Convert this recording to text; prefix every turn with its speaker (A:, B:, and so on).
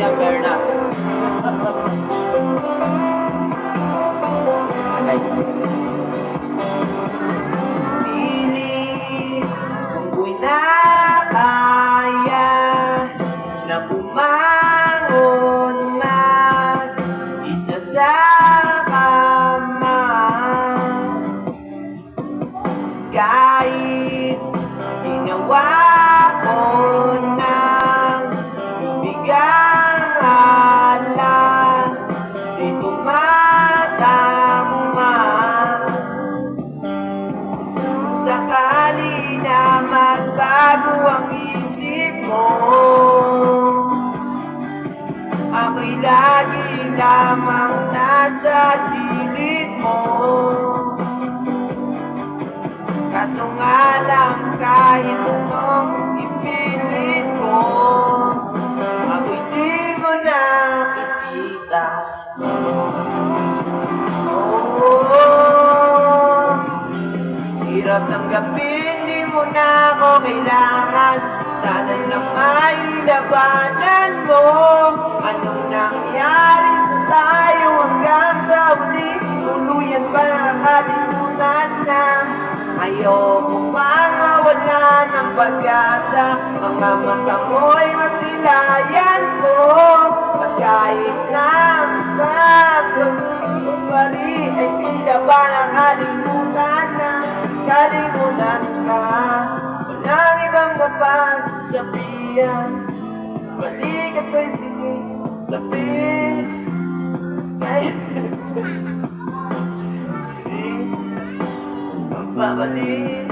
A: yan, Berna. Guys. Piling kung ko'y nakaya na bumangon man isa sa kama kahit ginawa ang isip mo. Ako'y lagi lamang nasa gilid mo. Kaso nga lang kahit anong ipilit ko Ako'y di mo nakikita. Oh, hirap tanggapin Di mo na ako kailangan. Sana lang ay labanan mo. Anong nangyari sa tayo hanggang sa huli? Tuluyan ba nakalimutan na? Ayoko mawala ng pag-asa. Mga mata mo'y masilayan ko. At kahit na bagong bali Ay tila ba nakalimutan na? Kalimutan mapagsabihan Balik at ko'y pinig Lapis Ay. Di Mapabalik